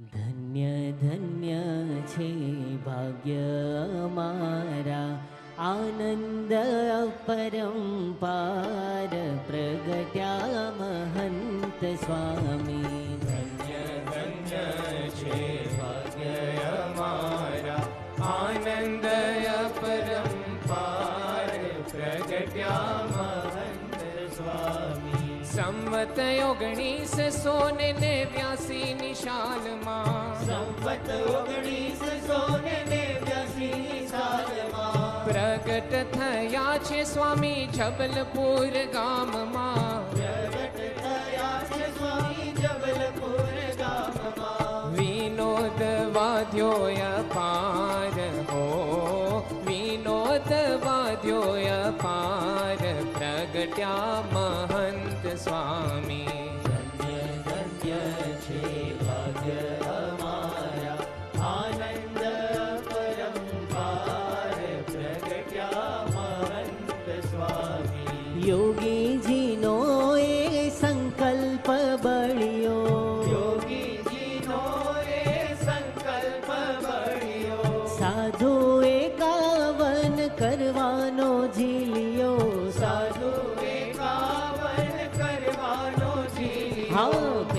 ધન્ય ધન્ય છે ભાગ્ય અમારા આનંદ પરંપાર પ્રગટ્યા મહંત સ્વામી ધન્ય ધન્ય છે ભાગ્ય અમારા આનંદ પરંપાર પ્રગટ્યા મહંત સ્વામી संवत योगणी से सोने ने व्यासी निशाल माँ संवत योगणी से सोने ने व्यासी निशाल माँ प्रगट थया छे स्वामी जबलपुर गाम माँ प्रगट थया छे स्वामी जबलपुर गाम माँ विनोद वाद्यो अपार हो। विनोद वाद्यो अपार प्रगट्या महन स्वामी। धन्य आनंद परम स्वामी योगी जी नो ए संकल्प बलियो योगी जी नो ए संकल्प बलियो। साधु एकावन करवानो झीलियो। 好。